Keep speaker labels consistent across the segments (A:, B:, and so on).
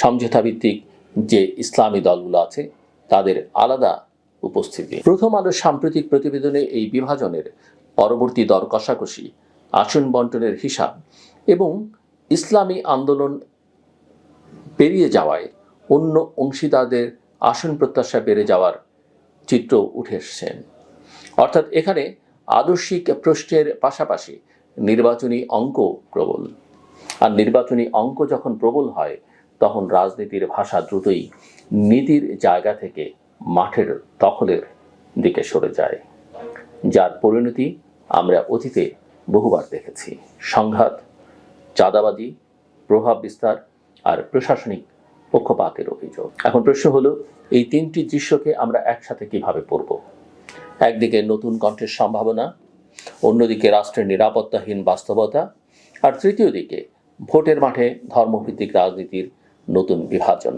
A: সমঝোতা ভিত্তিক যে ইসলামী দলগুলো আছে, তাদের আলাদা উপস্থিতি। প্রথম আলোর সাম্প্রতিক প্রতিবেদনে এই বিভাজনের পরবর্তী দর কষাকষি, আসন বন্টনের হিসাব এবং ইসলামী আন্দোলন পেরিয়ে যাওয়ায় অন্য অংশীদারদের আসন প্রত্যাশা বেড়ে যাওয়ার চিত্র উঠে এসছেন অর্থাৎ এখানে আদর্শিক প্রশ্নের পাশাপাশি নির্বাচনী অঙ্ক প্রবল। আর নির্বাচনী অঙ্ক যখন প্রবল হয় তখন রাজনীতির ভাষা দ্রুতই নীতির জায়গা থেকে মাঠের দখলের দিকে সরে যায়। যার পরিণতি আমরা অতীতে বহুবার দেখেছি। সংঘাত, চাঁদাবাজি, প্রভাব বিস্তার আর প্রশাসনিক পক্ষপাতের অভিযোগ। এখন প্রশ্ন হলো, এই তিনটি দৃশ্যকে আমরা একসাথে কীভাবে পড়ব? একদিকে নতুন কণ্ঠের সম্ভাবনা, অন্যদিকে রাষ্ট্রের নিরাপত্তাহীন বাস্তবতা, আর তৃতীয় দিকে ভোটের মাঠে ধর্মভিত্তিক রাজনীতির নতুন বিভাজন।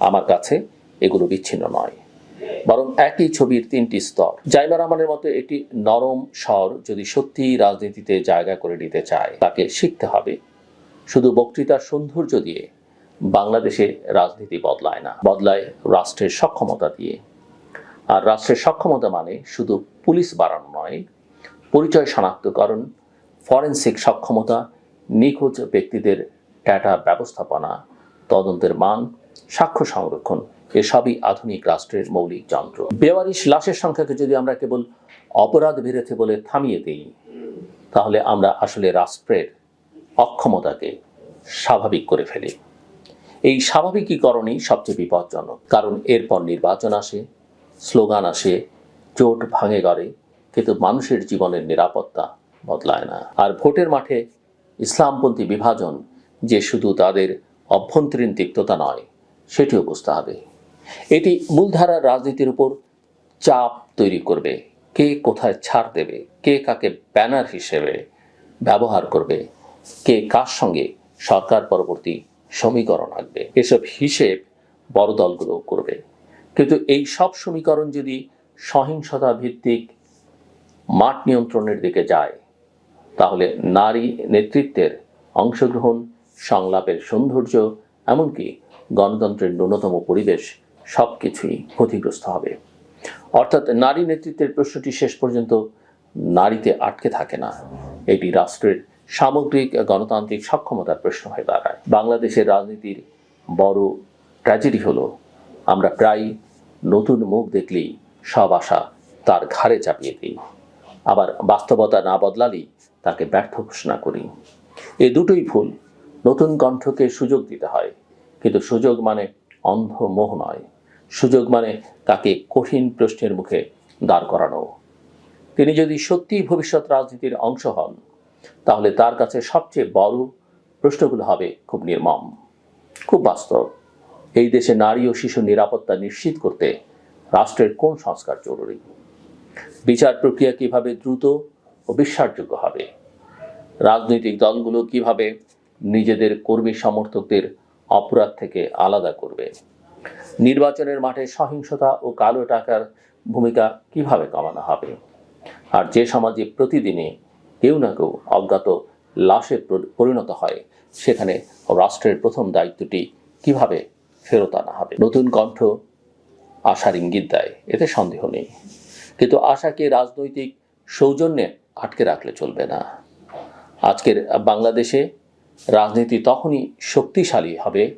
A: আমার কাছে এগুলো বিচ্ছিন্ন নয়, বরং একই ছবির তিনটি স্তর। জাইমা রহমানের মতো একটি নরম স্বর যদি সত্যিই রাজনীতিতে জায়গা করে নিতে চায়, তাকে শিখতে হবে। শুধু বক্তৃতার সৌন্দর্য দিয়ে বাংলাদেশে রাজনীতি বদলায় না, বদলায় রাষ্ট্রের সক্ষমতা দিয়ে। আর রাষ্ট্রের সক্ষমতা মানে শুধু পুলিশ বাড়ানো নয়, পরিচয় শনাক্তকরণ, ফরেনসিক সক্ষমতা, নিখোঁজ ব্যক্তিদের ডেটা ব্যবস্থাপনা তদন্তের মান, সাক্ষ্য সংরক্ষণ এসবই আধুনিক রাষ্ট্রের মৌলিক যন্ত্র। বেওয়ারিশ লাশের সংখ্যাকে যদি আমরা কেবল অপরাধ বেড়েছে বলে থামিয়ে দিই, তাহলে আমরা আসলে রাষ্ট্রের অক্ষমতাকে স্বাভাবিক করে ফেলি। এই স্বাভাবিকীকরণই সবচেয়ে বিপজ্জনক, কারণ এরপর নির্বাচন আসে, স্লোগান আসে, চোট ভাঙে গড়ে, কিন্তু মানুষের জীবনের নিরাপত্তা বদলায় না। আর ভোটের মাঠে ইসলামপন্থী বিভাজন, যে শুধু তাদের অভ্যন্তরীণ তিক্ততা নয়, সেটিও বুঝতে হবে। এটি মূলধারার রাজনীতির উপর চাপ তৈরি করবে। কে কোথায় ছাড় দেবে, কে কাকে ব্যানার হিসেবে ব্যবহার করবে, কে কার সঙ্গে সরকার পরবর্তী সমীকরণ আঁকবে, এসব হিসেব বড় দলগুলো করবে। কিন্তু এই সব সমীকরণ যদি সহিংসতা ভিত্তিক মাঠ নিয়ন্ত্রণের দিকে যায়, তাহলে নারী নেতৃত্বের অংশগ্রহণ সংলাপের সৌন্দর্য, এমনকি গণতন্ত্রের ন্যূনতম পরিবেশ সব কিছুই ক্ষতিগ্রস্ত হবে। অর্থাৎ নারী নেতৃত্বের প্রশ্নটি শেষ পর্যন্ত নারীতে আটকে থাকে না। এটি রাষ্ট্রের সামগ্রিক গণতান্ত্রিক সক্ষমতার প্রশ্ন হয়ে দাঁড়ায়। বাংলাদেশের রাজনীতির বড় ট্র্যাজেডি হলো, আমরা প্রায় নতুন মুখ দেখলেই সব আশা তার ঘাড়ে চাপিয়ে দিই। আবার বাস্তবতা না বদলালেই তাকে ব্যর্থ ঘোষণা করি। এ দুটোই ভুল নতুন কণ্ঠকে সুযোগ দিতে হয়। কিন্তু সুযোগ মানে অন্ধ মোহ নয়। সুযোগ মানে তাকে কঠিন প্রশ্নের মুখে দাঁড় করানো। তিনি যদি সত্যিই ভবিষ্যৎ রাজনীতির অংশ হন, তাহলে তার কাছে সবচেয়ে বড় প্রশ্নগুলো হবে খুব নির্মম, খুব বাস্তব। এই দেশে নারী ও শিশুর নিরাপত্তা নিশ্চিত করতে রাষ্ট্রের কোন সংস্কার জরুরি? বিচার প্রক্রিয়া কীভাবে দ্রুত ও বিশ্বাসযোগ্য হবে? রাজনৈতিক দলগুলো কীভাবে নিজেদের কর্মী সমর্থকদের অপরাধ থেকে আলাদা করবে। নির্বাচনের মাঠে সহিংসতা ও কালো টাকার ভূমিকা কীভাবে কমানো হবে? আর যে সমাজে প্রতিদিনে কেউ না কেউ অজ্ঞাত লাশে পরিণত হয়, সেখানে রাষ্ট্রের প্রথম দায়িত্বটি কীভাবে ফেরত আনা হবে? নতুন কণ্ঠ আশার ইঙ্গিত দেয়, এতে সন্দেহ নেই। কিন্তু আশাকে রাজনৈতিক সৌজন্যে আটকে রাখলে চলবে না। আজকের বাংলাদেশে রাজনীতি তখনই শক্তিশালী হবে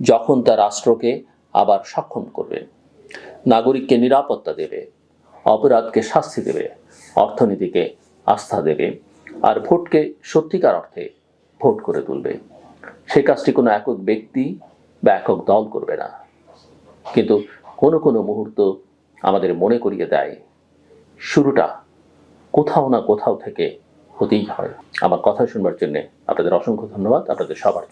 A: যখন তা রাষ্ট্রকে আবার সক্ষম করবে। নাগরিককে নিরাপত্তা দেবে, অপরাধকে শাস্তি দেবে, অর্থনীতিকে আস্থা দেবে, আর ভোটকে সত্যিকার অর্থে ভোট করে তুলবে। সে কাজটি কোনো একক ব্যক্তি বা একক দল করবে না। কিন্তু কোনো কোনো মুহূর্ত আমাদের মনে করিয়ে দেয়, শুরুটা কোথাও না কোথাও থেকে হতেই হয়। আমার কথা শুনবার জন্য আপনাদের অসংখ্য ধন্যবাদ। আপনাদের সবার